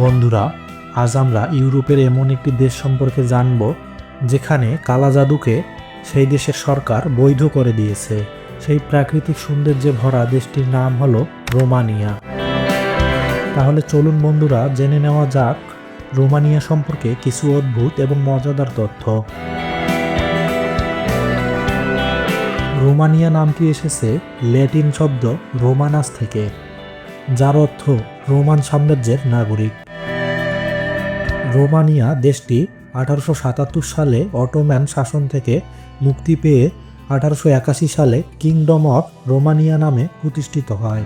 বন্ধুরা, আজ আমরা ইউরোপের এমন একটি দেশ সম্পর্কে জানব, যেখানে কালা জাদুকে সেই দেশের সরকার বৈধ করে দিয়েছে। সেই প্রাকৃতিক সৌন্দর্যে ভরা দেশটির নাম হলো রোমানিয়া। তাহলে চলুন বন্ধুরা, জেনে নেওয়া যাক রোমানিয়া সম্পর্কে কিছু অদ্ভুত এবং মজাদার তথ্য। রোমানিয়া নামটি এসেছে ল্যাটিন শব্দ রোমানাস থেকে, যার অর্থ রোমান সাম্রাজ্যের নাগরিক। রোমানিয়া দেশটি আঠারোশো সাতাত্তর সালে অটোম্যান শাসন থেকে মুক্তি পেয়ে আঠারোশো একাশি সালে কিংডম অফ রোমানিয়া নামে প্রতিষ্ঠিত হয়।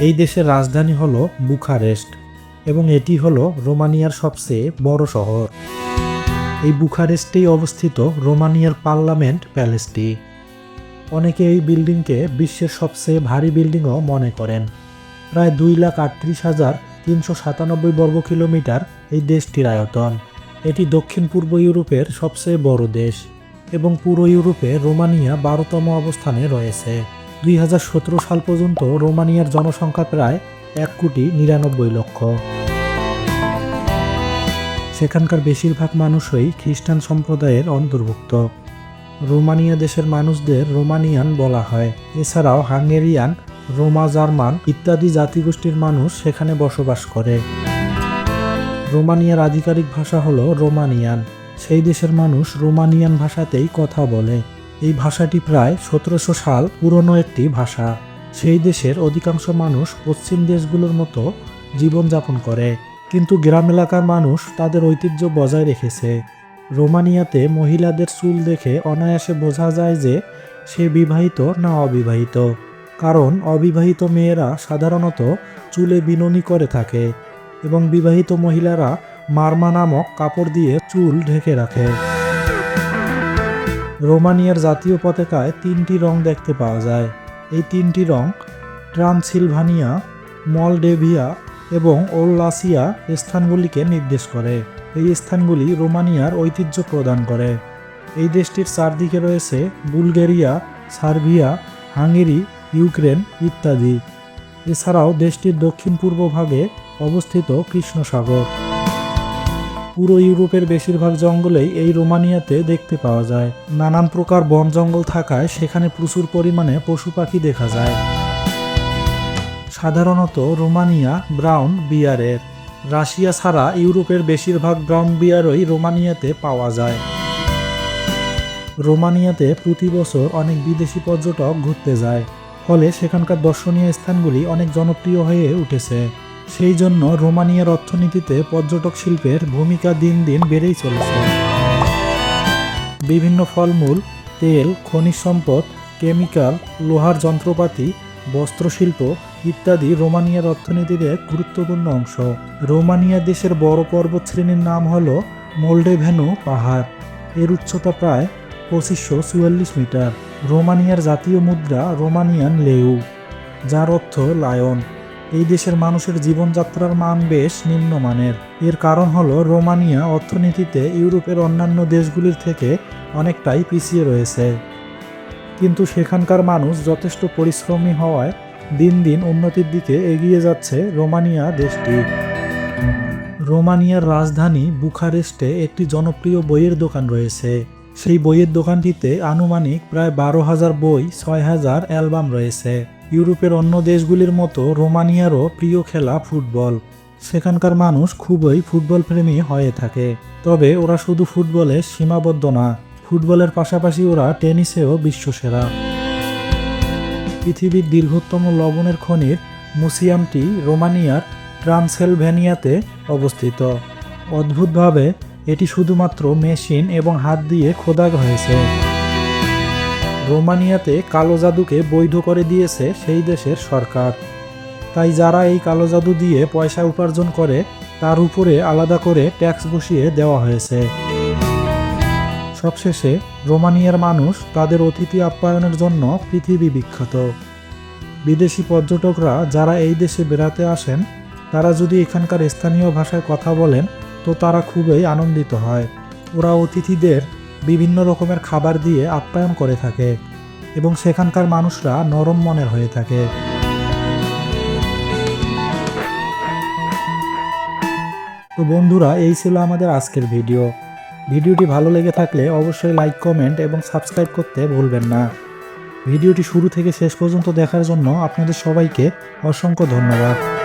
এই দেশের রাজধানী হল বুখারেস্ট এবং এটি হল রোমানিয়ার সবচেয়ে বড় শহর। এই বুখারেস্টেই অবস্থিত রোমানিয়ার পার্লামেন্ট প্যালেসটি। অনেকে এই বিল্ডিংকে বিশ্বের সবচেয়ে ভারী বিল্ডিংও মনে করেন। প্রায় দুই লাখ আটত্রিশ হাজার তিনশো সাতানব্বই বর্গ কিলোমিটার এই দেশটির আয়তন। এটি দক্ষিণ পূর্ব ইউরোপের সবচেয়ে বড় দেশ এবং পুরো ইউরোপে রোমানিয়া বারোতম অবস্থানে রয়েছে। দুই হাজার সতেরো সাল পর্যন্ত রোমানিয়ার জনসংখ্যা প্রায় এক কোটি নিরানব্বই লক্ষ। সেখানকার বেশিরভাগ মানুষই খ্রিস্টান সম্প্রদায়ের অন্তর্ভুক্ত। রোমানিয়া দেশের মানুষদের রোমানিয়ান বলা হয়। এছাড়াও হাঙ্গেরিয়ান রোমা, জার্মান ইত্যাদি জাতিগোষ্ঠীর মানুষ সেখানে বসবাস করে। রোমানিয়ার আধিকারিক ভাষা হলো রোমানিয়ান। সেই দেশের মানুষ রোমানিয়ান ভাষাতেই কথা বলে। এই ভাষাটি প্রায় সতেরোশো সাল পুরনো একটি ভাষা। সেই দেশের অধিকাংশ মানুষ পশ্চিম দেশগুলোর মতো জীবনযাপন করে। কিন্তু গ্রাম এলাকার মানুষ তাদের ঐতিহ্য বজায় রেখেছে। রোমানিয়াতে মহিলাদের চুল দেখে অনায়াসে বোঝা যায় যে সে বিবাহিত না অবিবাহিত। কারণ অবিবাহিত মেয়েরা সাধারণত চুলে বিননি করে থাকে এবং বিবাহিত মহিলারা মারমা নামক কাপড় দিয়ে চুল ঢেকে রাখে। রোমানিয়ার জাতীয় পতাকায় তিনটি রং দেখতে পাওয়া যায়। এই তিনটি রং ট্রান্সিলভানিয়া, মলডেভিয়া এবং ওল্লাসিয়া স্থানগুলিকে নির্দেশ করে। এই স্থানগুলি রোমানিয়ার ঐতিহ্য প্রদান করে। এই দেশটির চারদিকে রয়েছে বুলগেরিয়া, সার্বিয়া, হাঙ্গেরি ইউক্রেন ইত্যাদি। এছাড়াও দেশটির দক্ষিণ পূর্ব ভাগে অবস্থিত কৃষ্ণ সাগর পুরো ইউরোপের বেশিরভাগ জঙ্গলেই এই রোমানিয়াতে দেখতে পাওয়া যায়। নানান প্রকার বন জঙ্গল থাকায় সেখানে প্রচুর পরিমাণে পশু পাখি দেখা যায়। সাধারণত রোমানিয়া ব্রাউন বিয়ারের। রাশিয়া ছাড়া ইউরোপের বেশিরভাগ ব্রাউন বিয়ারই রোমানিয়াতে পাওয়া যায়। রোমানিয়াতে প্রতি বছর অনেক বিদেশি পর্যটক ঘুরতে যায়। ফলে সেখানকার দর্শনীয় স্থানগুলি অনেক জনপ্রিয় হয়ে উঠেছে। সেই জন্য রোমানিয়ার অর্থনীতিতে পর্যটক শিল্পের ভূমিকা দিন দিন বেড়েই চলেছে। বিভিন্ন ফলমূল, তেল, খনিজ সম্পদ, কেমিক্যাল, লোহার যন্ত্রপাতি, বস্ত্রশিল্প ইত্যাদি রোমানিয়ার অর্থনীতির এক গুরুত্বপূর্ণ অংশ। রোমানিয়া দেশের বড় পর্বত শ্রেণির নাম হল মোল্ডেভেনু পাহাড়। এর উচ্চতা প্রায় পঁচিশশো চুয়াল্লিশ মিটার। রোমানিয়ার জাতীয় মুদ্রা রোমানিয়ান লেউ, যার অর্থ লায়ন। এই দেশের মানুষের জীবনযাত্রার মান বেশ নিম্নমানের। এর কারণ হল রোমানিয়া অর্থনীতিতে ইউরোপের অন্যান্য দেশগুলির থেকে অনেকটাই পিছিয়ে রয়েছে। কিন্তু সেখানকার মানুষ যথেষ্ট পরিশ্রমী হওয়ায় দিন দিন উন্নতির দিকে এগিয়ে যাচ্ছে রোমানিয়া দেশটি। রোমানিয়ার রাজধানী বুখারেস্টে একটি জনপ্রিয় বইয়ের দোকান রয়েছে। সেই বইয়ের দোকানটিতে আনুমানিক প্রায় বারো হাজার বই, ছয় হাজার অ্যালবাম রয়েছে। ইউরোপের অন্য দেশগুলির মতো রোমানিয়ারও প্রিয় খেলা ফুটবল। সেখানকার মানুষ খুবই ফুটবল প্রেমী হয়ে থাকে। তবে ওরা শুধু ফুটবলে সীমাবদ্ধ না, ফুটবলের পাশাপাশি ওরা টেনিসেও বিশ্বসেরা। পৃথিবীর দীর্ঘতম লবণের খনির মুসিয়ামটি রোমানিয়ার ট্রান্সেলভেনিয়াতে অবস্থিত। অদ্ভুতভাবে এটি শুধুমাত্র মেশিন এবং হাত দিয়ে খোদা হয়েছে। রোমানিয়াতে কালো জাদুকে বৈধ করে দিয়েছে সেই দেশের সরকার। তাই যারা এই কালো জাদু দিয়ে পয়সা উপার্জন করে, তার উপরে আলাদা করে ট্যাক্স বসিয়ে দেওয়া হয়েছে। সবশেষে, রোমানিয়ার মানুষ তাদের অতিথি আপ্যায়নের জন্য পৃথিবী বিখ্যাত। বিদেশি পর্যটকরা যারা এই দেশে বেড়াতে আসেন, তারা যদি এখানকার স্থানীয় ভাষায় কথা বলেন তো তারা খুবই আনন্দিত হয়। ওরা অতিথিদের বিভিন্ন রকমের খাবার দিয়ে আপ্যায়ন করে থাকে এবং সেখানকার মানুষরা নরম মনের হয়ে থাকে। তো বন্ধুরা, এই ছিল আমাদের আজকের ভিডিও। ভিডিওটি ভালো লেগে থাকলে অবশ্যই লাইক, কমেন্ট এবং সাবস্ক্রাইব করতে ভুলবেন না। ভিডিওটি শুরু থেকে শেষ পর্যন্ত দেখার জন্য আপনাদের সবাইকে অসংখ্য ধন্যবাদ।